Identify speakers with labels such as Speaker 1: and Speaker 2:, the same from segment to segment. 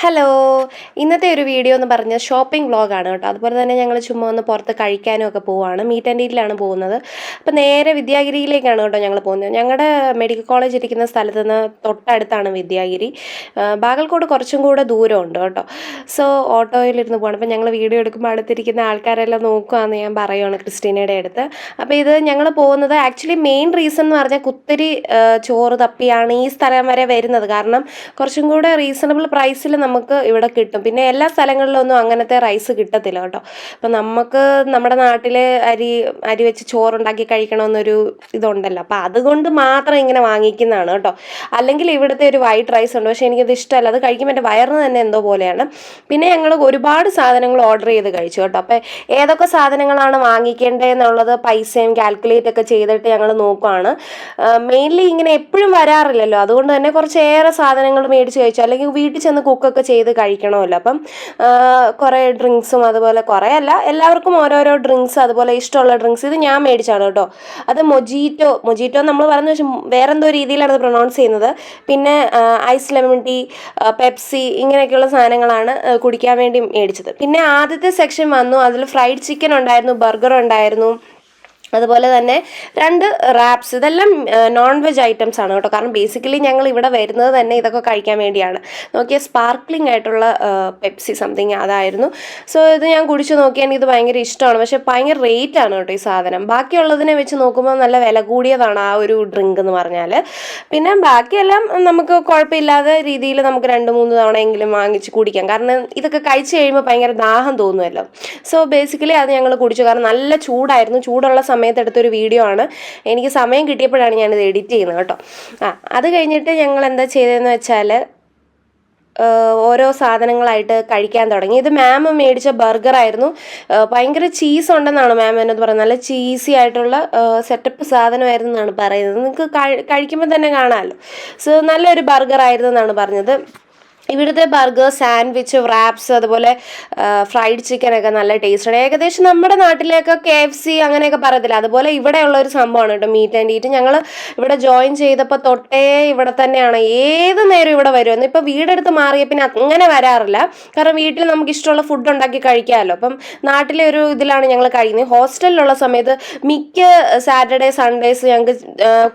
Speaker 1: Hello ഇന്നത്തെ ഒരു video എന്ന് പറഞ്ഞാൽ ഷോപ്പിംഗ് വ്ളോഗാണ് കേട്ടോ. അതുപോലെ തന്നെ ഞങ്ങൾ ചുമ്മാ ഒന്ന് പുറത്ത് കഴിക്കാനും ഒക്കെ പോവാണ്. മീറ്റ് ആൻഡ് ഈറ്റിലാണ് പോകുന്നത്. അപ്പോൾ നേരെ വിദ്യാഗിരിയിലേക്കാണ് കേട്ടോ ഞങ്ങൾ പോകുന്നത്. ഞങ്ങളുടെ മെഡിക്കൽ കോളേജ് ഇരിക്കുന്ന സ്ഥലത്ത് നിന്ന് തൊട്ടടുത്താണ് വിദ്യാഗിരി. ബാഗൽക്കോട് കുറച്ചും കൂടെ ദൂരമുണ്ട് കേട്ടോ. സോ ഓട്ടോയിലിരുന്ന് പോകണം അപ്പോൾ ഞങ്ങൾ വീഡിയോ എടുക്കുമ്പോൾ അടുത്തിരിക്കുന്ന ആൾക്കാരെല്ലാം നോക്കുകയെന്ന് ഞാൻ പറയുവാണ് ക്രിസ്റ്റീനയുടെ അടുത്ത്. അപ്പോൾ ഇത് ഞങ്ങൾ പോകുന്നത് ആക്ച്വലി മെയിൻ റീസൺ എന്ന് പറഞ്ഞാൽ കുത്തിരി ചോറ് തപ്പിയാണ് ഈ സ്ഥലം വരെ വരുന്നത്. കാരണം കുറച്ചും കൂടെ റീസണബിൾ പ്രൈസിൽ നമുക്ക് ഇവിടെ കിട്ടും. പിന്നെ എല്ലാ സ്ഥലങ്ങളിലൊന്നും അങ്ങനത്തെ റൈസ് കിട്ടത്തില്ല കേട്ടോ. അപ്പം നമുക്ക് നമ്മുടെ നാട്ടിലെ അരി അരി വെച്ച് ചോറുണ്ടാക്കി കഴിക്കണമെന്നൊരു ഇതുണ്ടല്ലോ. അപ്പം അതുകൊണ്ട് മാത്രം ഇങ്ങനെ വാങ്ങിക്കുന്നതാണ് കേട്ടോ. അല്ലെങ്കിൽ ഇവിടുത്തെ ഒരു വൈറ്റ് റൈസ് ഉണ്ട്. പക്ഷേ എനിക്കത് ഇഷ്ടമല്ല. അത് കഴിക്കുമ്പോൾ എന്റെ വയറിന് തന്നെ എന്തോ പോലെയാണ്. പിന്നെ ഞങ്ങൾ ഒരുപാട് സാധനങ്ങൾ ഓർഡർ ചെയ്ത് കഴിച്ചു കേട്ടോ. അപ്പം ഏതൊക്കെ സാധനങ്ങളാണ് വാങ്ങിക്കേണ്ടതെന്നുള്ളത് പൈസയും കാൽക്കുലേറ്റ് ഒക്കെ ചെയ്തിട്ട് ഞങ്ങൾ നോക്കുവാണ്. മെയിൻലി ഇങ്ങനെ എപ്പോഴും വരാറില്ലല്ലോ. അതുകൊണ്ട് തന്നെ കുറച്ചേറെ സാധനങ്ങൾ മേടിച്ച് കഴിച്ചു. അല്ലെങ്കിൽ വീട്ടിൽ ചെന്ന് കുക്കൊക്കെ ചെയ്ത് കഴിക്കണമല്ലോ. അപ്പം കുറേ ഡ്രിങ്ക്സും അതുപോലെ കുറേ അല്ല എല്ലാവർക്കും ഓരോരോ ഡ്രിങ്ക്സ് അതുപോലെ ഇഷ്ടമുള്ള ഡ്രിങ്ക്സ് ഇത് ഞാൻ മേടിച്ചാണ് കേട്ടോ. അത് മൊജീറ്റോ മൊജീറ്റോ നമ്മൾ പറയുന്നത് വെച്ചാൽ വേറെന്തോ രീതിയിലാണ് അത് പ്രൊണൗൺസ് ചെയ്യുന്നത്. പിന്നെ ഐസ് ലെമൺ ടീ പെപ്സി ഇങ്ങനെയൊക്കെയുള്ള സാധനങ്ങളാണ് കുടിക്കാൻ വേണ്ടി മേടിച്ചത്. പിന്നെ ആദ്യത്തെ സെക്ഷൻ വന്നു. അതിൽ ഫ്രൈഡ് ചിക്കൻ ഉണ്ടായിരുന്നു ബർഗർ ഉണ്ടായിരുന്നു. അതുപോലെ തന്നെ രണ്ട് റാപ്സ് ഇതെല്ലാം നോൺ വെജ് ഐറ്റംസ് ആണ് കേട്ടോ. കാരണം ബേസിക്കലി ഞങ്ങൾ ഇവിടെ വരുന്നത് തന്നെ ഇതൊക്കെ കഴിക്കാൻ വേണ്ടിയാണ്. നോക്കിയ സ്പാർക്ലിംഗ് ആയിട്ടുള്ള പെപ്സി സംതിങ് അതായിരുന്നു. സോ ഇത് ഞാൻ കുടിച്ചു നോക്കി എനിക്ക് ഇത് ഭയങ്കര ഇഷ്ടമാണ്. പക്ഷേ ഭയങ്കര റേറ്റ് ആണ് കേട്ടോ ഈ സാധനം. ബാക്കിയുള്ളതിനെ വെച്ച് നോക്കുമ്പോൾ നല്ല വില കൂടിയതാണ് ആ ഒരു ഡ്രിങ്ക് എന്ന് പറഞ്ഞാൽ പിന്നെ ബാക്കിയെല്ലാം നമുക്ക് കുഴപ്പമില്ലാതെ രീതിയിൽ നമുക്ക് രണ്ട് മൂന്ന് തവണയെങ്കിലും വാങ്ങിച്ച് കുടിക്കാം. കാരണം ഇതൊക്കെ കഴിച്ചു കഴിയുമ്പോൾ ഭയങ്കര ദാഹം തോന്നുമല്ലോ സോ ബേസിക്കലി അത് ഞങ്ങൾ കുടിച്ചു. കാരണം നല്ല ചൂടായിരുന്നു. ചൂടുള്ള എടുത്തൊരു വീഡിയോ ആണ്. എനിക്ക് സമയം കിട്ടിയപ്പോഴാണ് ഞാനിത് എഡിറ്റ് ചെയ്യുന്നത് കേട്ടോ. ആ അത് കഴിഞ്ഞിട്ട് ഞങ്ങൾ എന്താ ചെയ്തതെന്ന് വെച്ചാൽ ഓരോ സാധനങ്ങളായിട്ട് കഴിക്കാൻ തുടങ്ങി. ഇത് മാം മേടിച്ച ബർഗറായിരുന്നു ഭയങ്കര ചീസ് ഉണ്ടെന്നാണ് മാം എന്നോട് പറയുന്നത്. നല്ല ചീസി ആയിട്ടുള്ള സെറ്റപ്പ് സാധനമായിരുന്നു എന്നാണ് പറയുന്നത്. നിങ്ങൾക്ക് കഴിക്കുമ്പോൾ തന്നെ കാണാമല്ലോ. സോ നല്ലൊരു ബർഗറായിരുന്നു എന്നാണ് പറഞ്ഞത്. ഇവിടുത്തെ ബർഗർ സാൻഡ്വിച്ച് റാപ്സ് അതുപോലെ ഫ്രൈഡ് ചിക്കൻ ഒക്കെ നല്ല ടേസ്റ്റാണ് ഏകദേശം നമ്മുടെ നാട്ടിലേക്ക് കെ എഫ് സി അങ്ങനെയൊക്കെ പറയത്തില്ല. അതുപോലെ ഇവിടെയുള്ള ഒരു സംഭവമാണ് കേട്ടോ മീറ്റ് ആൻഡ് ഈറ്റ് ഞങ്ങൾ ഇവിടെ ജോയിൻ ചെയ്തപ്പോൾ തൊട്ടേ ഇവിടെ തന്നെയാണ്. ഏത് നേരം ഇവിടെ വരുമെന്ന് ഇപ്പോൾ വീടെടുത്ത് മാറിയ പിന്നെ അങ്ങനെ വരാറില്ല. കാരണം വീട്ടിൽ നമുക്ക് ഇഷ്ടമുള്ള ഫുഡ് ഉണ്ടാക്കി കഴിക്കാമല്ലോ. അപ്പം നാട്ടിലെ ഒരു ഇതിലാണ് ഞങ്ങൾ കഴിയുന്നത്. ഹോസ്റ്റലിലുള്ള സമയത്ത് മിക്ക സാറ്റർഡേ സൺഡേസ് ഞങ്ങൾക്ക്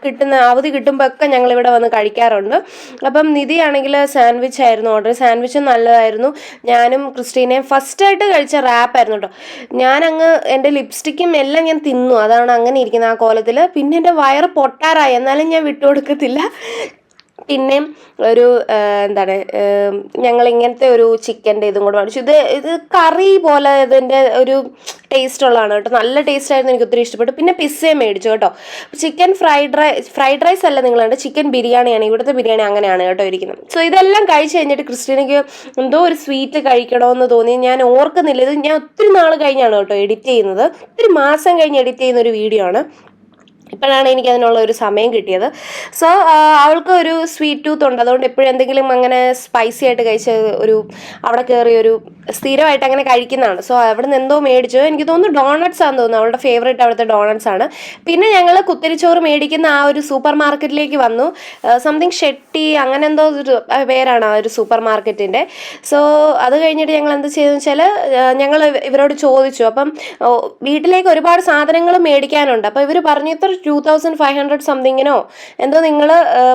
Speaker 1: കിട്ടുന്ന അവധി കിട്ടുമ്പോൾ ഒക്കെ ഞങ്ങൾ ഇവിടെ വന്ന് കഴിക്കാറുണ്ട്. അപ്പം നിധിയാണെങ്കിൽ സാൻഡ്വിച്ച് ആയിരുന്നു. ഓർഡർ സാൻഡ്വിച്ച് നല്ലതായിരുന്നു. ഞാനും ക്രിസ്റ്റീനയും ഫസ്റ്റ് ആയിട്ട് കഴിച്ച റാപ്പ് ആയിരുന്നു കേട്ടോ ഞാനങ്ങ് എന്റെ ലിപ്സ്റ്റിക്കും എല്ലാം ഞാൻ തിന്നു. അതാണ് അങ്ങനെ ഇരിക്കുന്നത് ആ കോലത്തിൽ പിന്നെ എന്റെ വയറ് പൊട്ടാറായി. എന്നാലും ഞാൻ വിട്ടുകൊടുക്കത്തില്ല. പിന്നെയും ഒരു എന്താണ് ഞങ്ങൾ ഇങ്ങനത്തെ ഒരു ചിക്കന്റെ ഇതും കൂടെ മേടിച്ചു ഇത് ഇത് കറി പോലെ ഇതിന്റെ ഒരു ടേസ്റ്റ് ഉള്ളതാണ് കേട്ടോ. നല്ല ടേസ്റ്റ് ആയിരുന്നു എനിക്ക് ഒത്തിരി ഇഷ്ടപ്പെട്ടു. പിന്നെ പിസ്സയും മേടിച്ചു കേട്ടോ. Chicken fried rice fried rice അല്ല നിങ്ങളുണ്ട് ചിക്കൻ ബിരിയാണിയാണ്. ഇവിടുത്തെ ബിരിയാണി അങ്ങനെയാണ് കേട്ടോ ഇരിക്കുന്നത്. സോ ഇതെല്ലാം കഴിച്ച് കഴിഞ്ഞിട്ട് ക്രിസ്റ്റീനയ്ക്ക് എന്തോ ഒരു സ്വീറ്റ് കഴിക്കണമെന്ന് തോന്നി. ഞാൻ ഓർക്കുന്നില്ല. ഇത് ഞാൻ ഒത്തിരി നാൾ കഴിഞ്ഞാണ് കേട്ടോ എഡിറ്റ് ചെയ്യുന്നത്. ഒത്തിരി മാസം കഴിഞ്ഞ് എഡിറ്റ് ചെയ്യുന്ന ഒരു വീഡിയോ ആണ്. ഇപ്പോഴാണ് എനിക്ക് അതിനുള്ള ഒരു സമയം കിട്ടിയത്. സോ അവൾക്ക് ഒരു സ്വീറ്റ് ടൂത്ത് ഉണ്ട്. അതുകൊണ്ട് എപ്പോഴും എന്തെങ്കിലും അങ്ങനെ സ്പൈസി ആയിട്ട് കഴിച്ച ഒരു അവിടെ കയറി ഒരു സ്ഥിരമായിട്ട് അങ്ങനെ കഴിക്കുന്നതാണ്. സോ അവിടെ നിന്ന് എന്തോ മേടിച്ചു. എനിക്ക് തോന്നുന്നു ഡോണറ്റ്സ് ആണെന്ന് തോന്നുന്നു. അവളുടെ ഫേവറേറ്റ് അവിടുത്തെ ഡോണട്ട്സ് ആണ്. പിന്നെ ഞങ്ങൾ കുത്തിരിച്ചോറ് മേടിക്കുന്ന ആ ഒരു സൂപ്പർ മാർക്കറ്റിലേക്ക് വന്നു സംതിങ് ഷെട്ടി അങ്ങനെ എന്തോ ഒരു പേരാണ് ആ ഒരു സൂപ്പർ മാർക്കറ്റിന്റെ സോ അത് കഴിഞ്ഞിട്ട് ഞങ്ങൾ എന്ത് ചെയ്തെന്ന് വെച്ചാൽ ഞങ്ങൾ ഇവരോട് ചോദിച്ചു. അപ്പം വീട്ടിലേക്ക് ഒരുപാട് സാധനങ്ങൾ മേടിക്കാനുണ്ട്. അപ്പോൾ ഇവർ പറഞ്ഞു ഇത്ര ടു തൗസൻഡ് ഫൈവ് ഹൺഡ്രഡ് സംതിങ്ങിനോ എന്തോ നിങ്ങൾ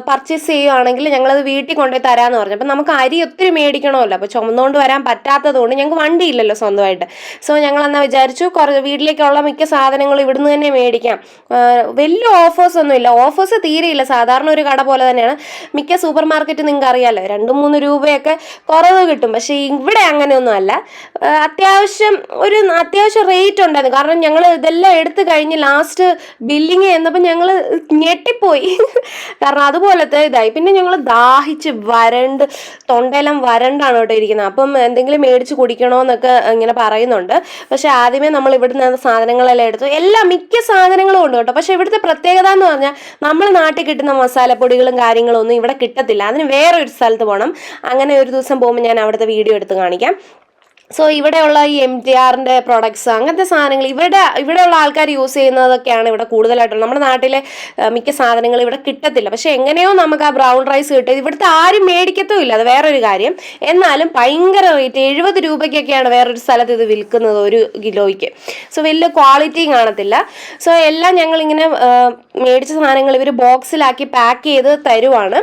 Speaker 1: പർച്ചേസ് ചെയ്യുകയാണെങ്കിൽ ഞങ്ങളത് വീട്ടിൽ കൊണ്ടുപോയി തരാമെന്ന് പറഞ്ഞു. അപ്പം നമുക്ക് അരി ഒത്തിരി മേടിക്കണമല്ലോ. അപ്പോൾ ചുമന്നുകൊണ്ട് വരാൻ പറ്റാത്തതുകൊണ്ട് ഞങ്ങൾക്ക് വണ്ടി ഇല്ലല്ലോ സ്വന്തമായിട്ട്. സോ ഞങ്ങൾ എന്നാൽ വിചാരിച്ചു കുറച്ച് വീട്ടിലേക്കുള്ള മിക്ക സാധനങ്ങളും ഇവിടുന്ന് തന്നെ മേടിക്കാം. വലിയ ഓഫേഴ്സ് ഒന്നും ഇല്ല. ഓഫേഴ്സ് തീരെയില്ല. സാധാരണ ഒരു കട പോലെ തന്നെയാണ്. മിക്ക സൂപ്പർ മാർക്കറ്റ് നിങ്ങൾക്ക് അറിയാമല്ലോ രണ്ട് മൂന്ന് രൂപയൊക്കെ കുറവ് കിട്ടും. പക്ഷേ ഇവിടെ അങ്ങനെയൊന്നും അല്ല. അത്യാവശ്യം ഒരു അത്യാവശ്യം റേറ്റ് ഉണ്ടായിരുന്നു. കാരണം ഞങ്ങൾ ഇതെല്ലാം എടുത്തു കഴിഞ്ഞ് ലാസ്റ്റ് ബില്ലിങ് എന്നപ്പോൾ ഞങ്ങൾ ഞെട്ടിപ്പോയി. കാരണം അതുപോലത്തെ ഇതായി. പിന്നെ ഞങ്ങൾ ദാഹിച്ച് വരണ്ട് തൊണ്ടയെല്ലാം വരണ്ടാണ് കേട്ടോ ഇരിക്കുന്നത് അപ്പം എന്തെങ്കിലും മേടിച്ച് കുടിക്കണമെന്നൊക്കെ ഇങ്ങനെ പറയുന്നുണ്ട്. പക്ഷേ ആദ്യമേ നമ്മൾ ഇവിടുന്ന് സാധനങ്ങളെല്ലാം എടുത്തു. എല്ലാ മിക്ക സാധനങ്ങളും ഉണ്ട് കേട്ടോ. പക്ഷെ ഇവിടുത്തെ പ്രത്യേകത എന്ന് പറഞ്ഞാൽ നമ്മൾ നാട്ടിൽ കിട്ടുന്ന മസാലപ്പൊടികളും കാര്യങ്ങളും ഒന്നും ഇവിടെ കിട്ടത്തില്ല. അതിന് വേറെ ഒരു സ്ഥലത്ത് പോകണം അങ്ങനെ ഒരു ദിവസം പോകുമ്പോൾ ഞാൻ അവിടുത്തെ വീഡിയോ എടുത്ത് കാണിക്കാം. സോ ഇവിടെയുള്ള ഈ എം ടി ആറിന്റെ പ്രൊഡക്ട്സ് അങ്ങനത്തെ സാധനങ്ങൾ ഇവിടെ ഇവിടെയുള്ള ആൾക്കാർ യൂസ് ചെയ്യുന്നതൊക്കെയാണ് ഇവിടെ കൂടുതലായിട്ടുള്ളത്. നമ്മുടെ നാട്ടിലെ മിക്ക സാധനങ്ങൾ ഇവിടെ കിട്ടത്തില്ല. പക്ഷെ എങ്ങനെയോ നമുക്ക് ആ ബ്രൗൺ റൈസ് കിട്ടും. ഇവിടുത്തെ ആരും മേടിക്കത്തും ഇല്ല അത് വേറൊരു കാര്യം. എന്നാലും ഭയങ്കര റേറ്റ് എഴുപത് രൂപയ്ക്കൊക്കെയാണ് വേറൊരു സ്ഥലത്ത് ഇത് വിൽക്കുന്നത് ഒരു കിലോയ്ക്ക്. സോ വലിയ ക്വാളിറ്റിയും കാണത്തില്ല. സോ എല്ലാം ഞങ്ങളിങ്ങനെ മേടിച്ച സാധനങ്ങൾ ഇവർ ബോക്സിലാക്കി പാക്ക് ചെയ്ത് തരുവാണ്.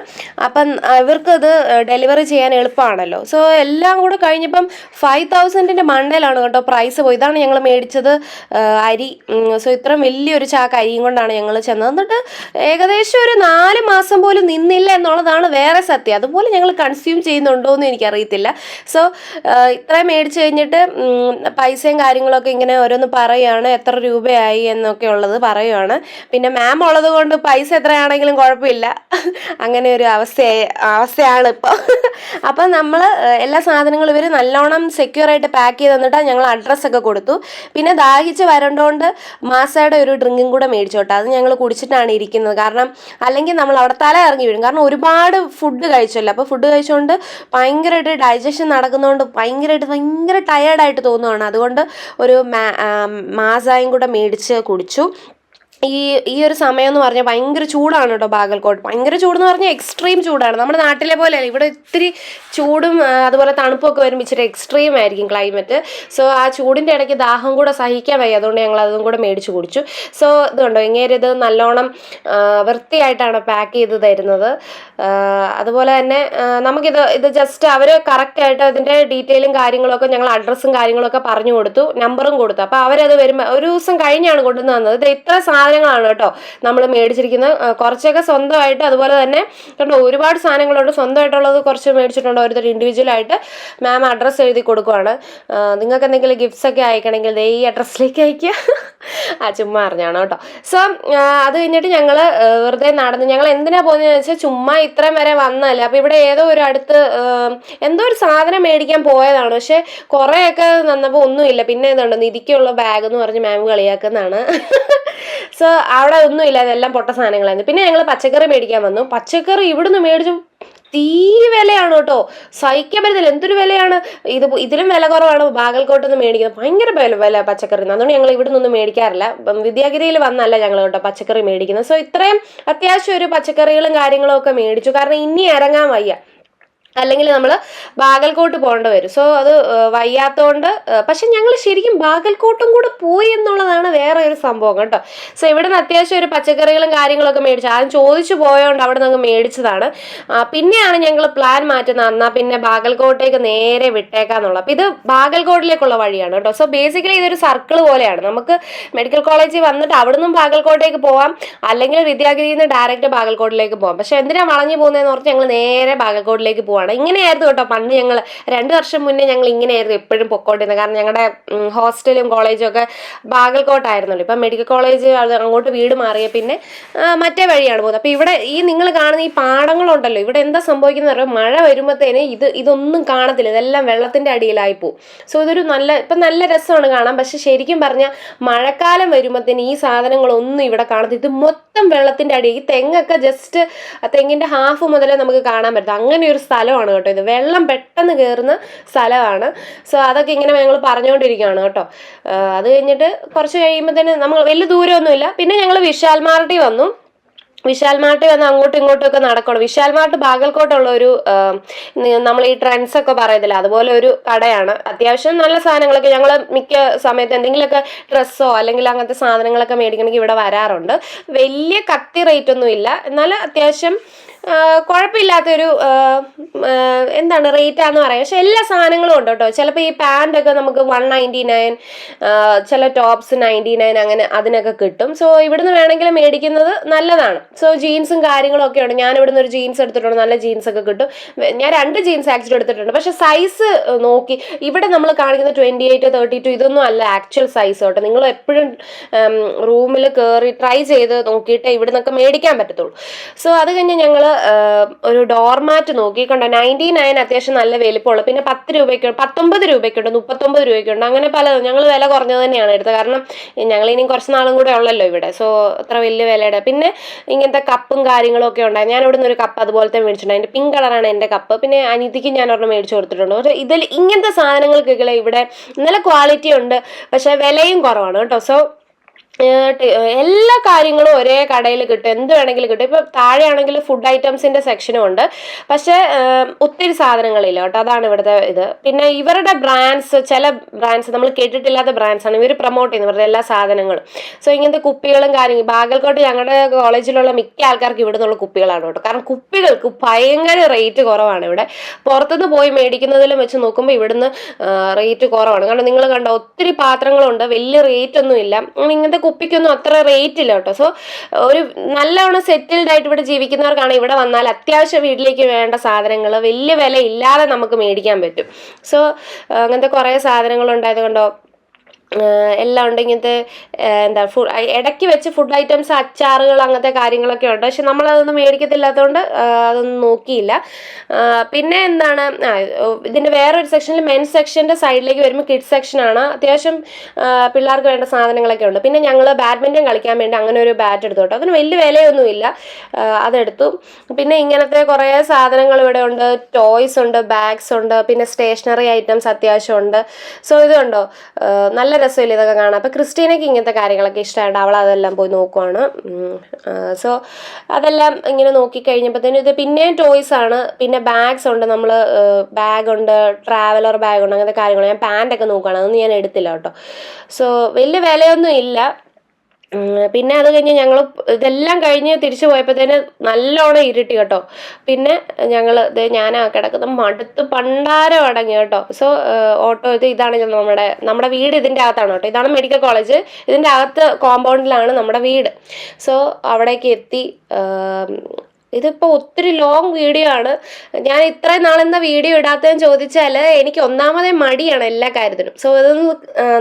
Speaker 1: അപ്പം ഇവർക്ക് ഇത് ഡെലിവറി ചെയ്യാൻ എളുപ്പമാണല്ലോ. സോ എല്ലാം കൂടെ കഴിഞ്ഞപ്പം ഫൈവ് തൗസൻഡിന്റെ മണ്ടയിലാണ് കേട്ടോ പ്രൈസ് പോയി. ഇതാണ് ഞങ്ങൾ മേടിച്ചത് അരി. സോ ഇത്രയും വലിയൊരു ചാക്ക് അരിയും കൊണ്ടാണ് ഞങ്ങൾ ചെന്നത്. എന്നിട്ട് ഏകദേശം ഒരു നാല് മാസം പോലും നിന്നില്ല എന്നുള്ളതാണ് വേറെ സത്യം. അതുപോലെ ഞങ്ങൾ കൺസ്യൂം ചെയ്യുന്നുണ്ടോ എന്ന് എനിക്കറിയത്തില്ല. സോ ഇത്രയും മേടിച്ച് കഴിഞ്ഞിട്ട് പൈസയും കാര്യങ്ങളൊക്കെ ഇങ്ങനെ ഓരോന്ന് പറയുകയാണ് എത്ര രൂപയായി എന്നൊക്കെ ഉള്ളത് പറയുകയാണ് പിന്നെ മാം ഉള്ളത് കൊണ്ട് പൈസ എത്രയാണെങ്കിലും കുഴപ്പമില്ല. അങ്ങനെ ഒരു അവസ്ഥ അവസ്ഥയാണ് ഇപ്പോൾ അപ്പം നമ്മൾ എല്ലാ സാധനങ്ങളും ഇവർ നല്ലോണം സെക്യൂർ ആയിട്ട് പാക്ക് ചെയ്ത് തന്നിട്ട് ഞങ്ങൾ അഡ്രസ്സൊക്കെ കൊടുത്തു. പിന്നെ ദാഹിച്ച് വരണ്ടോണ്ട് മാസയുടെ ഒരു ഡ്രിങ്കും കൂടെ മേടിച്ചോട്ടെ അത് ഞങ്ങൾ കുടിച്ചിട്ടാണ് ഇരിക്കുന്നത്. കാരണം അല്ലെങ്കിൽ നമ്മൾ അവിടെ തല ഇറങ്ങി വീഴും. കാരണം ഒരുപാട് ഫുഡ് കഴിച്ചല്ലോ. അപ്പോൾ ഫുഡ് കഴിച്ചുകൊണ്ട് ഭയങ്കരമായിട്ട് ഡൈജഷൻ നടക്കുന്നതുകൊണ്ട് ഭയങ്കരമായിട്ട് ഭയങ്കര ടയേർഡായിട്ട് തോന്നുവാണ്. അതുകൊണ്ട് ഒരു മാസായും കൂടെ മേടിച്ച് കുടിച്ചു. ഈ ഈ ഒരു സമയം എന്ന് പറഞ്ഞാൽ ഭയങ്കര ചൂടാണ് കേട്ടോ ബാഗൽകോട്ട്. ഭയങ്കര ചൂടെന്ന് പറഞ്ഞാൽ എക്സ്ട്രീം ചൂടാണ്. നമ്മുടെ നാട്ടിലെ പോലെയല്ല. ഇവിടെ ഇത്തിരി ചൂടും അതുപോലെ തണുപ്പൊക്കെ വരുമ്പോൾ ഇച്ചിരി എക്സ്ട്രീം ആയിരിക്കും ക്ലൈമറ്റ് സോ ആ ചൂടിന്റെ ഇടയ്ക്ക് ദാഹം കൂടെ സഹിക്കാൻ വയ്യ. അതുകൊണ്ട് ഞങ്ങൾ അതും കൂടെ മേടിച്ച് കുടിച്ചു. സോ ഇതുണ്ടോ? ഇങ്ങേര് ഇത് നല്ലോണം വൃത്തിയായിട്ടാണ് പാക്ക് ചെയ്ത് തരുന്നത്. അതുപോലെ തന്നെ നമുക്കിത് ഇത് ജസ്റ്റ് അവർ കറക്റ്റായിട്ട് അതിന്റെ ഡീറ്റെയിലും കാര്യങ്ങളൊക്കെ ഞങ്ങൾ അഡ്രസ്സും കാര്യങ്ങളൊക്കെ പറഞ്ഞു കൊടുത്തു. നമ്പറും കൊടുത്തു. അപ്പോൾ അവരത് വരുമ്പോൾ ഒരു ദിവസം കഴിഞ്ഞാണ് കൊണ്ടുവന്ന് തന്നത്. ഇത് ഇത്ര സാധനങ്ങളാണ് കേട്ടോ. നമ്മൾ മേടിച്ചിരിക്കുന്നത് കുറച്ചൊക്കെ സ്വന്തമായിട്ട് അതുപോലെ തന്നെ കണ്ടോ ഒരുപാട് സാധനങ്ങളുണ്ട്. സ്വന്തമായിട്ടുള്ളത് കുറച്ച് മേടിച്ചിട്ടുണ്ട് ഓരോരുത്തർ ഇൻഡിവിജ്വൽ ആയിട്ട്. മാം അഡ്രസ്സ് എഴുതി കൊടുക്കുവാണ്. നിങ്ങൾക്ക് എന്തെങ്കിലും ഗിഫ്റ്റ്സ് ഒക്കെ അയക്കണമെങ്കിൽ ദേ ഈ അഡ്രസ്സിലേക്ക് അയക്കുക ആ ചുമ്മാ അറിഞ്ഞാണ് കേട്ടോ. സോ അത് കഴിഞ്ഞിട്ട് ഞങ്ങൾ വെറുതെ നടന്ന് ഞങ്ങൾ എന്തിനാ പോകുന്നതെന്ന് വെച്ചാൽ ചുമ്മാ ഇത്രയും വരെ വന്നതല്ലേ. അപ്പോൾ ഇവിടെ ഏതോ ഒരു അടുത്ത് എന്തോ ഒരു സാധനം മേടിക്കാൻ പോയതാണ്. പക്ഷേ കുറേയൊക്കെ നന്നപ്പോൾ ഒന്നുമില്ല. പിന്നെ ഇതുണ്ട് നിധിക്കുള്ള ബാഗ് എന്ന് പറഞ്ഞ് മാം കളിയാക്കുന്നതാണ്. സോ അവിടെ ഒന്നും ഇല്ല അതെല്ലാം പൊട്ട സാധനങ്ങളായിരുന്നു. പിന്നെ ഞങ്ങൾ പച്ചക്കറി മേടിക്കാൻ വന്നു. പച്ചക്കറി ഇവിടുന്ന് മേടിച്ചു തീ വിലയാണ് കേട്ടോ. സഹിക്കാൻ പറ്റത്തില്ല എന്തൊരു വിലയാണ്? ഇത് ഇതിലും വില കുറവാണ് ബാഗൽകോട്ട് നിന്ന് മേടിക്കുന്നത്. ഭയങ്കര വില വില പച്ചക്കറി. അതുകൊണ്ട് ഞങ്ങൾ ഇവിടെ നിന്നൊന്നും മേടിക്കാറില്ല വിദ്യാഗിരിയിൽ വന്നല്ല ഞങ്ങൾ കേട്ടോ പച്ചക്കറി മേടിക്കുന്നത്. സോ ഇത്രയും അത്യാവശ്യം ഒരു പച്ചക്കറികളും കാര്യങ്ങളും ഒക്കെ മേടിച്ചു. കാരണം ഇനി ഇറങ്ങാൻ വയ്യ. അല്ലെങ്കിൽ നമ്മൾ ബാഗൽകോട്ട് പോകേണ്ടി വരും. സോ അത് വയ്യാത്തതുകൊണ്ട് പക്ഷെ ഞങ്ങൾ ശരിക്കും ബാഗൽകോട്ടും കൂടെ പോയി എന്നുള്ളതാണ് വേറെ ഒരു സംഭവം കേട്ടോ. സോ ഇവിടെ നിന്ന് അത്യാവശ്യം ഒരു പച്ചക്കറികളും കാര്യങ്ങളൊക്കെ മേടിച്ചു. ആദ്യം ചോദിച്ചു പോയോണ്ട് അവിടെ നിന്ന് മേടിച്ചതാണ്. പിന്നെയാണ് ഞങ്ങൾ പ്ലാൻ മാറ്റുന്നത്. എന്നാൽ പിന്നെ ബാഗൽകോട്ടേക്ക് നേരെ വിട്ടേക്കാന്നുള്ളത്. അപ്പം ഇത് ബാഗൽകോട്ടിലേക്കുള്ള വഴിയാണ് കേട്ടോ. സോ ബേസിക്കലി ഇതൊരു സർക്കിൾ പോലെയാണ്. നമുക്ക് മെഡിക്കൽ കോളേജിൽ വന്നിട്ട് അവിടെ നിന്നും ബാഗൽകോട്ടേക്ക് പോവാം. അല്ലെങ്കിൽ വിദ്യാഗിരിയിൽ നിന്ന് ഡയറക്റ്റ് ബാഗൽകോട്ടിലേക്ക് പോവാം. പക്ഷെ എന്തിനാണ് വളഞ്ഞു പോകുന്നതെന്ന് പറഞ്ഞാൽ ഞങ്ങൾ നേരെ ബാഗൽകോട്ടിലേക്ക് പോവാണ്. ഇങ്ങനെയായിരുന്നു കേട്ടോ. പണ്ട് ഞങ്ങൾ രണ്ട് വർഷം മുന്നേ ഞങ്ങൾ ഇങ്ങനെയായിരുന്നു എപ്പോഴും പൊക്കോണ്ടിരുന്നത്. കാരണം ഞങ്ങളുടെ ഹോസ്റ്റലും കോളേജും ഒക്കെ ബാഗൽകോട്ടായിരുന്നല്ലോ ഇപ്പം മെഡിക്കൽ കോളേജ് അങ്ങോട്ട് വീട് മാറിയ പിന്നെ മറ്റേ വഴിയാണ് പോകുന്നത്. അപ്പോൾ ഇവിടെ ഈ നിങ്ങൾ കാണുന്ന ഈ പാടങ്ങളുണ്ടല്ലോ. ഇവിടെ എന്താ സംഭവിക്കുന്നത് പറയുമ്പോൾ മഴ വരുമ്പോഴത്തേന് ഇത് ഇതൊന്നും കാണത്തില്ല. ഇതെല്ലാം വെള്ളത്തിന്റെ അടിയിലായി പോകും സോ ഇതൊരു നല്ല ഇപ്പം നല്ല രസമാണ് കാണാൻ. പക്ഷെ ശരിക്കും പറഞ്ഞാൽ മഴക്കാലം വരുമ്പോഴത്തേന് ഈ സാധനങ്ങളൊന്നും ഇവിടെ കാണത്തില്ല. ഇത് മൊത്തം വെള്ളത്തിന്റെ അടിയിൽ ഈ തെങ്ങൊക്കെ ജസ്റ്റ് തെങ്ങിന്റെ ഹാഫ് മുതലേ നമുക്ക് കാണാൻ പറ്റും അങ്ങനെ ഒരു സ്ഥലമാണ് കേട്ടോ ഇത്. വെള്ളം പെട്ടെന്ന് കയറുന്ന സ്ഥലമാണ്. സോ അതൊക്കെ ഇങ്ങനെ ഞങ്ങൾ പറഞ്ഞുകൊണ്ടിരിക്കുകയാണ് കേട്ടോ. അത് കഴിഞ്ഞിട്ട് കുറച്ച് തന്നെ നമ്മൾ വലിയ ദൂരമൊന്നുമില്ല. പിന്നെ ഞങ്ങൾ വിശാൽ മാർട്ടി വന്നു. വിശാൽ മാർട്ട് വന്ന് അങ്ങോട്ടും ഇങ്ങോട്ടും ഒക്കെ നടക്കണം. വിശാൽ മാർട്ട് ബാഗൽകോട്ടുള്ള ഒരു നമ്മൾ ഈ ട്രെൻഡ്സ് ഒക്കെ പറയത്തില്ല അതുപോലെ ഒരു കടയാണ്. അത്യാവശ്യം നല്ല സാധനങ്ങളൊക്കെ ഞങ്ങൾ മിക്ക സമയത്ത് എന്തെങ്കിലുമൊക്കെ ഡ്രസ്സോ അല്ലെങ്കിൽ അങ്ങനത്തെ സാധനങ്ങളൊക്കെ മേടിക്കണമെങ്കിൽ ഇവിടെ വരാറുണ്ട്. വലിയ കത്തി റേറ്റ് ഒന്നും ഇല്ല എന്നാൽ അത്യാവശ്യം കുഴപ്പമില്ലാത്തൊരു എന്താണ് റേറ്റാന്ന് പറയാം. പക്ഷെ എല്ലാ സാധനങ്ങളും ഉണ്ട് കേട്ടോ. ചിലപ്പോൾ ഈ പാന്റൊക്കെ നമുക്ക് വൺ നയന്റി നയൻ ചില ടോപ്സ് നയന്റി നയൻ അങ്ങനെ അതിനൊക്കെ കിട്ടും. സോ ഇവിടുന്ന് വേണമെങ്കിൽ മേടിക്കുന്നത് നല്ലതാണ്. സോ ജീൻസും കാര്യങ്ങളും ഒക്കെ ഉണ്ട്. ഞാൻ ഇവിടുന്ന് ഒരു ജീൻസ് എടുത്തിട്ടുണ്ട്. നല്ല ജീൻസ് ഒക്കെ കിട്ടും. ഞാൻ രണ്ട് ജീൻസ് ആക്ച്വലി എടുത്തിട്ടുണ്ട്. പക്ഷെ സൈസ് നോക്കി. ഇവിടെ നമ്മൾ കാണിക്കുന്ന ട്വന്റി എയ്റ്റ് തേർട്ടി ടു ഇതൊന്നും അല്ല ആക്ച്വൽ സൈസ് കേട്ടോ. നിങ്ങൾ എപ്പോഴും റൂമിൽ കയറി ട്രൈ ചെയ്ത് നോക്കിയിട്ട് ഇവിടെ നിന്നൊക്കെ മേടിക്കാൻ പറ്റത്തുള്ളൂ. സോ അത് കഴിഞ്ഞ് ഞങ്ങൾ ഒരു ഡോർമാറ്റ് നോക്കി കണ്ടോ നയന്റി നയൻ അത്യാവശ്യം നല്ല വലിപ്പമുള്ളൂ. പിന്നെ പത്ത് രൂപയ്ക്ക് പത്തൊമ്പത് രൂപയ്ക്കുണ്ട് മുപ്പത്തൊമ്പത് രൂപയ്ക്കുണ്ട് അങ്ങനെ പലതും ഞങ്ങൾ വില കുറഞ്ഞത് തന്നെയാണ് എടുത്തത്. കാരണം ഞങ്ങൾ ഇനിയും കുറച്ച് നാളും കൂടെ ഉള്ളല്ലോ ഇവിടെ. സോ അത്ര വലിയ വിലയുടെ. പിന്നെ ഇങ്ങനത്തെ കപ്പും കാര്യങ്ങളും ഒക്കെ ഉണ്ടായി. ഞാൻ ഇവിടുന്ന് ഒരു കപ്പ് അതുപോലത്തെ മേടിച്ചിട്ടുണ്ട്. അതിന്റെ പിങ്ക് കളറാണ് എന്റെ കപ്പ് പിന്നെ അനിതിക്ക് ഞാൻ ഒരെണ്ണം മേടിച്ചു കൊടുത്തിട്ടുണ്ട്. പക്ഷേ ഇതിൽ ഇങ്ങനത്തെ സാധനങ്ങൾക്കൊക്കെ ഇവിടെ നല്ല ക്വാളിറ്റി ഉണ്ട്. പക്ഷേ വിലയും കുറവാണ് കേട്ടോ. സോ എല്ലാ കാര്യങ്ങളും ഒരേ കടയിൽ കിട്ടും. എന്ത് വേണമെങ്കിലും കിട്ടും. ഇപ്പം താഴെയാണെങ്കിൽ ഫുഡ് ഐറ്റംസിന്റെ സെക്ഷനും ഉണ്ട്. പക്ഷേ ഒത്തിരി സാധനങ്ങളില്ല കേട്ടോ. അതാണ് ഇവിടുത്തെ ഇത്. പിന്നെ ഇവരുടെ ബ്രാൻഡ്സ് ചില ബ്രാൻഡ്സ് നമ്മൾ കേട്ടിട്ടില്ലാത്ത ബ്രാൻഡ്സ് ആണ്. ഇവർ പ്രൊമോട്ട് ചെയ്യുന്നത് ഇവരുടെ എല്ലാ സാധനങ്ങളും. സോ ഇങ്ങനത്തെ കുപ്പികളും കാര്യങ്ങളും. ബാഗൽക്കോട്ട് ഞങ്ങളുടെ കോളേജിലുള്ള മിക്ക ആൾക്കാർക്ക് ഇവിടെ നിന്നുള്ള കുപ്പികളാണ് കേട്ടോ. കാരണം കുപ്പികൾക്ക് ഭയങ്കര റേറ്റ് കുറവാണ് ഇവിടെ. പുറത്തുനിന്ന് പോയി മേടിക്കുന്നതിലും വെച്ച് നോക്കുമ്പോൾ ഇവിടുന്ന് റേറ്റ് കുറവാണ്. കാരണം നിങ്ങൾ കണ്ട ഒത്തിരി പാത്രങ്ങളുണ്ട്. വലിയ റേറ്റ് ഒന്നും ഇല്ല ഇങ്ങനത്തെ കുപ്പിക്കൊന്നും അത്ര റേറ്റ് ഇല്ല കേട്ടോ. സോ ഒരു നല്ലവണ്ണം സെറ്റിൽഡ് ആയിട്ട് ഇവിടെ ജീവിക്കുന്നവർക്കാണ് ഇവിടെ വന്നാൽ അത്യാവശ്യം വീട്ടിലേക്ക് വേണ്ട സാധനങ്ങൾ വലിയ വില ഇല്ലാതെ നമുക്ക് മേടിക്കാൻ പറ്റും. സോ അങ്ങനത്തെ കുറേ സാധനങ്ങൾ ഉണ്ടായത് കൊണ്ടോ എല്ലാം ഉണ്ട്. ഇങ്ങനത്തെ എന്താ ഫുഡ് ഇടയ്ക്ക് വെച്ച് ഫുഡ് ഐറ്റംസ് അച്ചാറുകൾ അങ്ങനത്തെ കാര്യങ്ങളൊക്കെ ഉണ്ട്. പക്ഷെ നമ്മളതൊന്നും മേടിക്കത്തില്ലാത്തതുകൊണ്ട് ആഹ് അതൊന്നും നോക്കിയില്ല. പിന്നെ എന്താണ് ഇതിന്റെ വേറൊരു സെക്ഷനിൽ മെൻസ് സെക്ഷന്റെ സൈഡിലേക്ക് വരുമ്പോൾ കിഡ്സ് സെക്ഷനാണ് അത്യാവശ്യം പിള്ളേർക്ക് വേണ്ട സാധനങ്ങളൊക്കെ ഉണ്ട്. പിന്നെ ഞങ്ങൾ ബാഡ്മിന്റൺ കളിക്കാൻ വേണ്ടി അങ്ങനെ ഒരു ബാറ്റ് എടുത്തു. കേട്ടോ അതിന് വലിയ വിലയൊന്നുമില്ല. അതെടുത്തു. പിന്നെ ഇങ്ങനത്തെ കുറേ സാധനങ്ങൾ ഇവിടെ ഉണ്ട്. ടോയ്സ് ഉണ്ട് ബാഗ്സ് ഉണ്ട്. പിന്നെ സ്റ്റേഷനറി ഐറ്റംസ് അത്യാവശ്യം ഉണ്ട്. സോ ഇതുണ്ടോ? നല്ല രസമില്ല ഇതൊക്കെ കാണാം അപ്പോൾ ക്രിസ്റ്റീനയ്ക്ക് ഇങ്ങനത്തെ കാര്യങ്ങളൊക്കെ ഇഷ്ടമായിട്ട് അവൾ അതെല്ലാം പോയി നോക്കുവാണ്. സോ അതെല്ലാം ഇങ്ങനെ നോക്കിക്കഴിഞ്ഞപ്പോഴത്തേനും ഇത് പിന്നെയും ടോയ്സ് ആണ്. പിന്നെ ബാഗ്സ് ഉണ്ട് നമ്മൾ ബാഗ് ഉണ്ട് ട്രാവലർ ഉണ്ട് അങ്ങനത്തെ കാര്യങ്ങൾ. ഞാൻ പാന്റൊക്കെ നോക്കുകയാണ് അതൊന്നും ഞാൻ എടുത്തില്ല കേട്ടോ. സോ വലിയ വിലയൊന്നും ഇല്ല. പിന്നെ അത് കഴിഞ്ഞ് ഞങ്ങൾ ഇതെല്ലാം കഴിഞ്ഞ് തിരിച്ചു പോയപ്പോഴത്തേന് നല്ലോണം ഇരുട്ടി കേട്ടോ. പിന്നെ ഞങ്ങൾ ഇത് ഞാൻ ആ കിടക്കുന്ന മടുത്ത് പണ്ടാരം അടങ്ങി കേട്ടോ. സോ ഓട്ടോ ഇത് ഇതാണ് നമ്മുടെ നമ്മുടെ വീട് ഇതിന്റെ അകത്താണ് കേട്ടോ. ഇതാണ് മെഡിക്കൽ കോളേജ്. ഇതിന്റെ അകത്ത് കോമ്പൗണ്ടിലാണ് നമ്മുടെ വീട്. സോ അവിടേക്ക് എത്തി ഇതിപ്പോൾ ഒത്തിരി ലോങ് വീഡിയോ ആണ്. ഞാൻ ഇത്രയും നാളെന്ന വീഡിയോ ഇടാത്തതെന്ന് ചോദിച്ചാൽ എനിക്ക് ഒന്നാമതേ മടിയാണ് എല്ലാ കാര്യത്തിനും. സോ ഇതൊന്ന്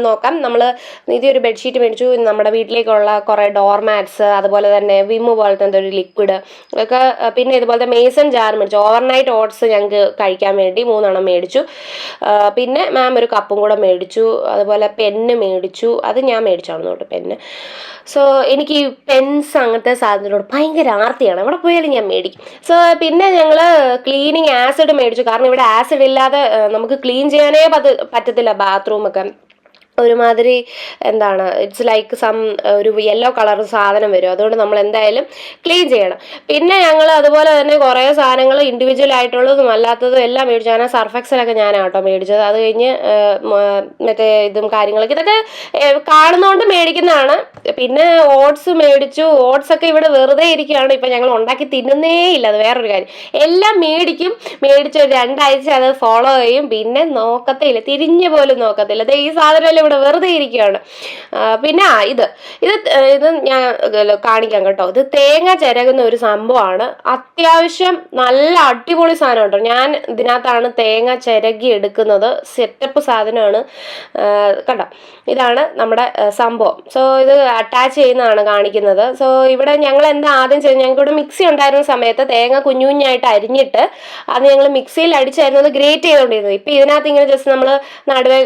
Speaker 1: നോക്കാം. നമ്മൾ നിധി ഒരു ബെഡ്ഷീറ്റ് മേടിച്ചു. നമ്മുടെ വീട്ടിലേക്കുള്ള കുറേ ഡോർ മാറ്റ്സ് അതുപോലെ തന്നെ വിമ്മ് പോലത്തെ എന്തൊരു ലിക്വിഡ് ഒക്കെ പിന്നെ ഇതുപോലത്തെ മേസൺ ജാർ മേടിച്ചു. ഓവർനൈറ്റ് ഓട്സ് ഞങ്ങൾക്ക് കഴിക്കാൻ വേണ്ടി മൂന്നെണ്ണം മേടിച്ചു. പിന്നെ മാം ഒരു കപ്പും കൂടെ മേടിച്ചു. അതുപോലെ പെന്ന് മേടിച്ചു. അത് ഞാൻ മേടിച്ചാണ് കേട്ടോ പെന്ന് സോ എനിക്ക് ഈ പെൻസ് അങ്ങനത്തെ സാധനത്തിനോട് ഭയങ്കര ആർത്തിയാണ്. എവിടെ പോയാലും ഞാൻ മേടിക്കും. സോ പിന്നെ ഞങ്ങൾ ക്ലീനിങ് ആസിഡ് മേടിച്ചു. കാരണം ഇവിടെ ആസിഡ് ഇല്ലാതെ നമുക്ക് ക്ലീൻ ചെയ്യാനേ പറ്റ പറ്റത്തില്ല ബാത്റൂമൊക്കെ ഒരുമാതിരി എന്താണ് ഇറ്റ്സ് ലൈക്ക് സം ഒരു യെല്ലോ കളർ സാധനം വരും. അതുകൊണ്ട് നമ്മൾ എന്തായാലും ക്ലീൻ ചെയ്യണം. പിന്നെ ഞങ്ങൾ അതുപോലെ തന്നെ കുറേ സാധനങ്ങൾ ഇൻഡിവിജ്വൽ ആയിട്ടുള്ളതും അല്ലാത്തതും എല്ലാം മേടിച്ചു. ഞാൻ സർഫെക്സലൊക്കെ ഞാനാണ് കേട്ടോ മേടിച്ചത്. അത് കഴിഞ്ഞ് മറ്റേ ഇതും കാര്യങ്ങളൊക്കെ ഇതൊക്കെ കാണുന്നതുകൊണ്ട് മേടിക്കുന്നതാണ്. പിന്നെ ഓട്സ് മേടിച്ചു. ഓട്സ് ഒക്കെ ഇവിടെ വെറുതെ ഇരിക്കുകയാണ്. ഇപ്പം ഞങ്ങൾ ഉണ്ടാക്കി തിന്നുന്നേ ഇല്ല. അത് വേറൊരു കാര്യം. എല്ലാം മേടിക്കും. മേടിച്ച് ഒരു രണ്ടാഴ്ച അത് ഫോളോ ചെയ്യും. പിന്നെ നോക്കത്തില്ല. തിരിഞ്ഞു പോലും നോക്കത്തില്ല. ഈ സാധനം ഇവിടെ വെറുതെ ഇരിക്കുകയാണ്. പിന്നെ ഇത്. ഇത് ഇത് ഞാൻ കാണിക്കാം കേട്ടോ. ഇത് തേങ്ങ ചിരകുന്ന ഒരു സംഭവമാണ്. അത്യാവശ്യം നല്ല അടിപൊളി സാധനം കേട്ടോ. ഞാൻ ഇതിനകത്താണ് തേങ്ങ ചിരകി എടുക്കുന്നത്. സെറ്റപ്പ് സാധനമാണ്. കണ്ടോ? ഇതാണ് നമ്മുടെ സംഭവം. സോ ഇത് അറ്റാച്ച് ചെയ്യുന്നതാണ് കാണിക്കുന്നത്. സോ ഇവിടെ ഞങ്ങൾ എന്താ ആദ്യം ചെയ്തത്? ഞങ്ങൾക്ക് ഇവിടെ മിക്സി ഉണ്ടായിരുന്ന സമയത്ത് തേങ്ങ കുഞ്ഞു കുഞ്ഞായിട്ട് അരിഞ്ഞിട്ട് അത് ഞങ്ങൾ മിക്സിയിൽ അടിച്ചായിരുന്നു അത് ഗ്രേറ്റ് ചെയ്തുകൊണ്ടിരുന്നത്. ഇപ്പം ഇതിനകത്ത് ഇങ്ങനെ ജസ്റ്റ് നമ്മൾ നടുവേ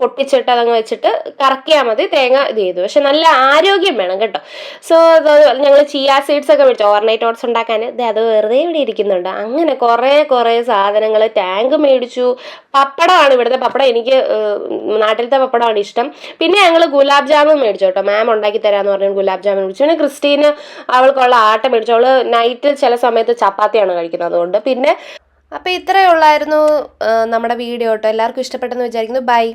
Speaker 1: പൊട്ടിച്ചിട്ട് പൊട്ടിച്ചിട്ട് അതങ്ങ് വെച്ചിട്ട് കറക്കിയാൽ മതി. തേങ്ങ ഇത് ചെയ്തു. പക്ഷെ നല്ല ആരോഗ്യം വേണം കേട്ടോ. സോ ഞങ്ങൾ ചിയ സീഡ്സ് ഒക്കെ മേടിച്ചു. ഓവർനൈറ്റ് ഓട്സ് ഉണ്ടാക്കാൻ. ഇത് അത് വെറുതെ ഇവിടെ ഇരിക്കുന്നുണ്ട്. അങ്ങനെ കുറേ കുറേ സാധനങ്ങൾ ടാങ്ക് മേടിച്ചു. പപ്പടമാണ് ഇവിടുത്തെ പപ്പടം. എനിക്ക് നാട്ടിലത്തെ പപ്പടമാണ് ഇഷ്ടം. പിന്നെ ഞങ്ങൾ ഗുലാബ് ജാമുൻ മേടിച്ചു കേട്ടോ. മാം ഉണ്ടാക്കി തരാമെന്ന് പറഞ്ഞു ഗുലാബ് ജാമുൻ മേടിച്ചു. പിന്നെ ക്രിസ്റ്റീന് അവൾക്കുള്ള ആട്ടം മേടിച്ചു. അവൾ നൈറ്റ് ചില സമയത്ത് ചപ്പാത്തിയാണ് കഴിക്കുന്നത് അതുകൊണ്ട്. പിന്നെ അപ്പോൾ ഇത്രയേ ഉള്ളായിരുന്നു നമ്മുടെ വീഡിയോ കേട്ടോ. എല്ലാവർക്കും ഇഷ്ടപ്പെട്ടെന്ന് വിചാരിക്കുന്നു. ബൈ